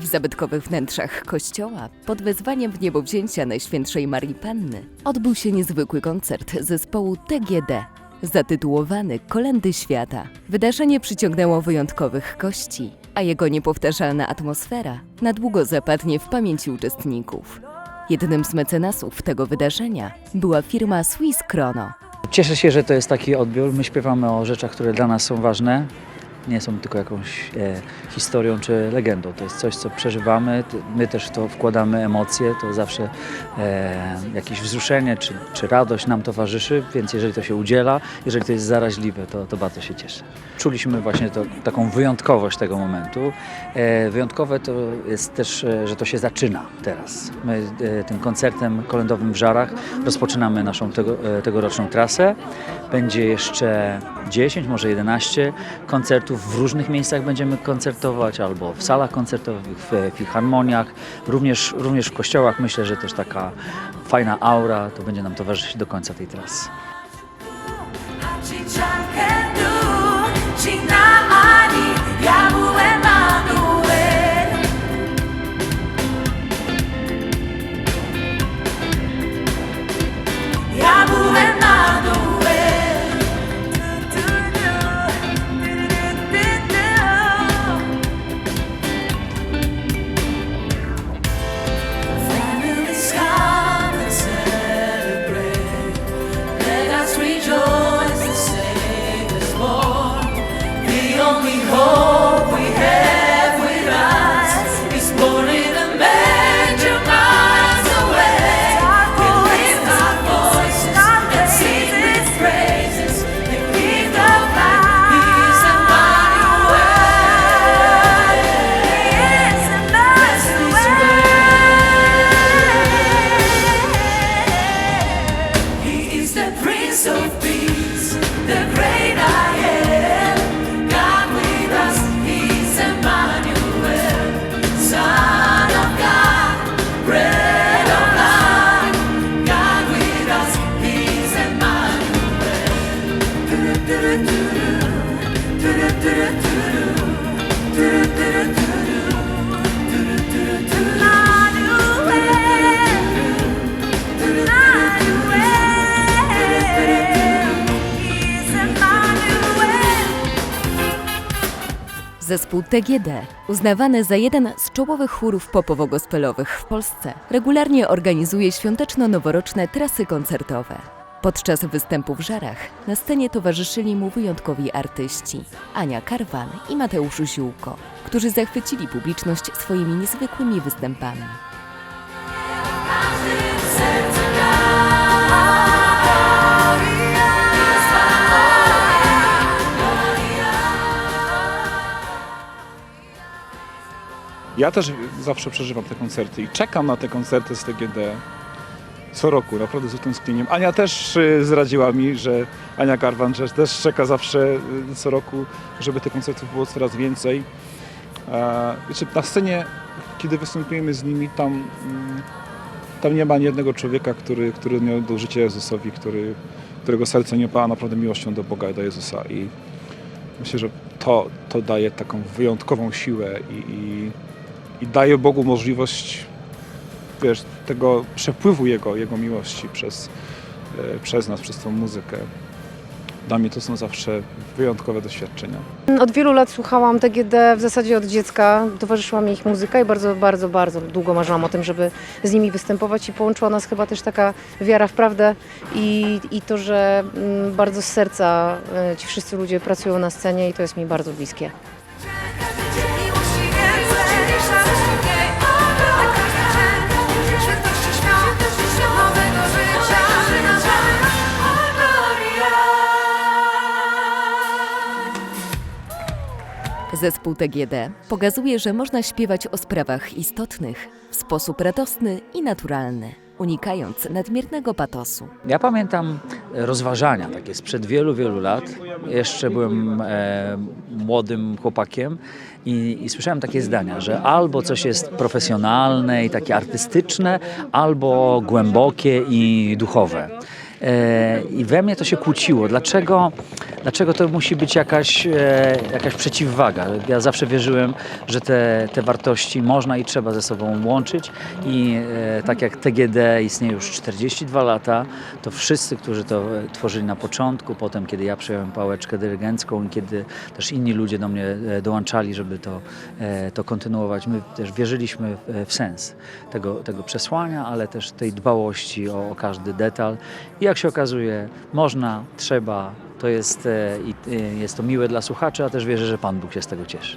W zabytkowych wnętrzach kościoła, pod wezwaniem w niebowzięcia Najświętszej Marii Panny, odbył się niezwykły koncert zespołu TGD, zatytułowany Kolendy Świata. Wydarzenie przyciągnęło wyjątkowych gości, a jego niepowtarzalna atmosfera na długo zapadnie w pamięci uczestników. Jednym z mecenasów tego wydarzenia była firma Swiss Chrono. Cieszę się, że to jest taki odbiór. My śpiewamy o rzeczach, które dla nas są ważne. Nie są tylko jakąś e, historią czy legendą. To jest coś, co przeżywamy. My też w to wkładamy emocje. To zawsze e, jakieś wzruszenie czy, czy radość nam towarzyszy, więc jeżeli to się udziela, jeżeli to jest zaraźliwe, to, to bardzo się cieszę. Czuliśmy właśnie to, taką wyjątkowość tego momentu. E, wyjątkowe to jest też, e, że to się zaczyna teraz. My e, tym koncertem kolędowym w Żarach rozpoczynamy naszą tego, e, tegoroczną trasę. Będzie jeszcze 10, może 11 koncertów. W różnych miejscach będziemy koncertować, albo w salach koncertowych, w filharmoniach, również, również w kościołach. Myślę, że też taka fajna aura to będzie nam towarzyszyć do końca tej trasy. Zespół TGD, uznawany za jeden z czołowych chórów popowo-gospelowych w Polsce, regularnie organizuje świąteczno-noworoczne trasy koncertowe. Podczas występu w Żarach na scenie towarzyszyli mu wyjątkowi artyści Ania Karwan i Mateusz Ziółko, którzy zachwycili publiczność swoimi niezwykłymi występami. Ja też zawsze przeżywam te koncerty i czekam na te koncerty z TGD co roku, naprawdę z utęsknieniem. Ania też y, zdradziła mi, że Ania Karwan że też czeka zawsze y, co roku, żeby tych koncertów było coraz więcej. Wiecie, na scenie, kiedy występujemy z nimi, tam, mm, tam nie ma ani jednego człowieka, który, który nie oddał życia Jezusowi, który, którego serce nie opała naprawdę miłością do Boga i do Jezusa. I myślę, że to, to daje taką wyjątkową siłę i, i, i daje Bogu możliwość wiesz, tego przepływu Jego, Jego miłości przez, e, przez nas, przez tą muzykę. Dla mnie to są zawsze wyjątkowe doświadczenia. Od wielu lat słuchałam TGD, w zasadzie od dziecka. Towarzyszyła mi ich muzyka i bardzo, bardzo, bardzo długo marzyłam o tym, żeby z nimi występować i połączyła nas chyba też taka wiara w prawdę i, i to, że mm, bardzo z serca y, ci wszyscy ludzie pracują na scenie i to jest mi bardzo bliskie. Zespół TGD pokazuje, że można śpiewać o sprawach istotnych w sposób radosny i naturalny, unikając nadmiernego patosu. Ja pamiętam rozważania takie sprzed wielu, wielu lat. Jeszcze byłem e, młodym chłopakiem i, i słyszałem takie zdania, że albo coś jest profesjonalne i takie artystyczne, albo głębokie i duchowe. E, I we mnie to się kłóciło. Dlaczego, dlaczego to musi być jakaś, e, jakaś przeciwwaga? Ja zawsze wierzyłem, że te, te wartości można i trzeba ze sobą łączyć i e, tak jak TGD istnieje już 42 lata, to wszyscy, którzy to tworzyli na początku, potem kiedy ja przejąłem pałeczkę dyrygencką i kiedy też inni ludzie do mnie dołączali, żeby to, to kontynuować, my też wierzyliśmy w, w sens tego, tego przesłania, ale też tej dbałości o, o każdy detal. I jak się okazuje, można, trzeba, to jest, e, e, jest to miłe dla słuchaczy, a też wierzę, że Pan Bóg się z tego cieszy.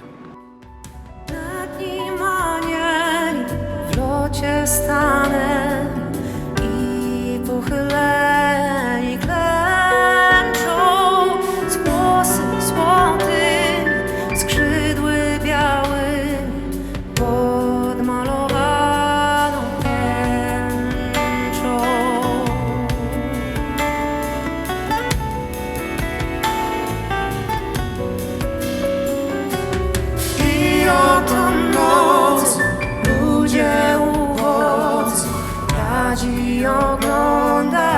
ogląda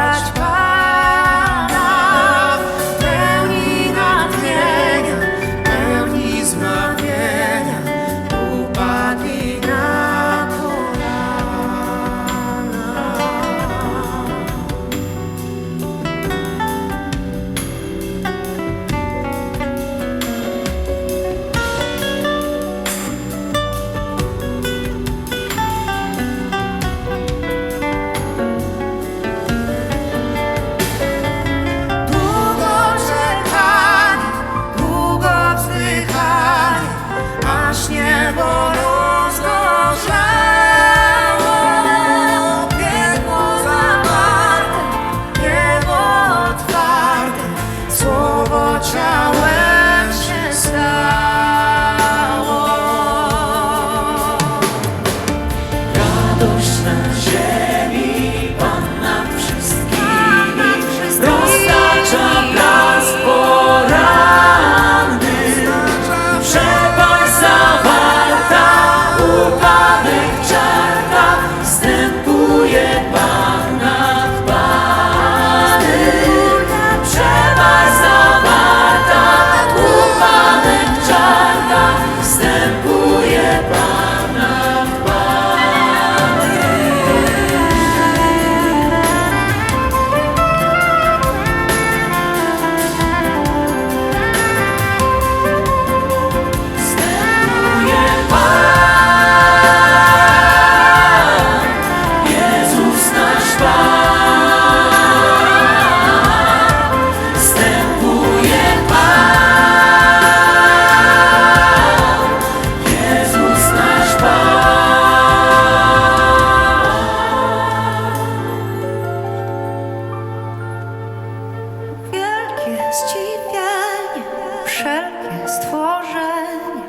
Zdziwienie, wszelkie stworzenie,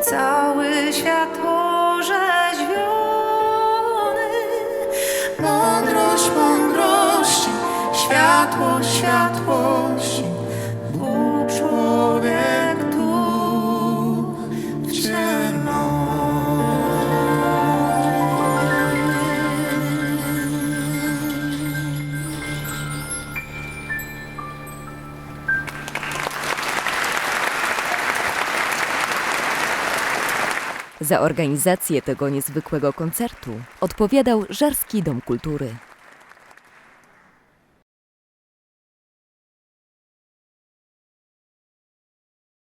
cały świat orzeźwiony. Mądrość mądrości, światło światłości, Za organizację tego niezwykłego koncertu odpowiadał Żarski Dom Kultury.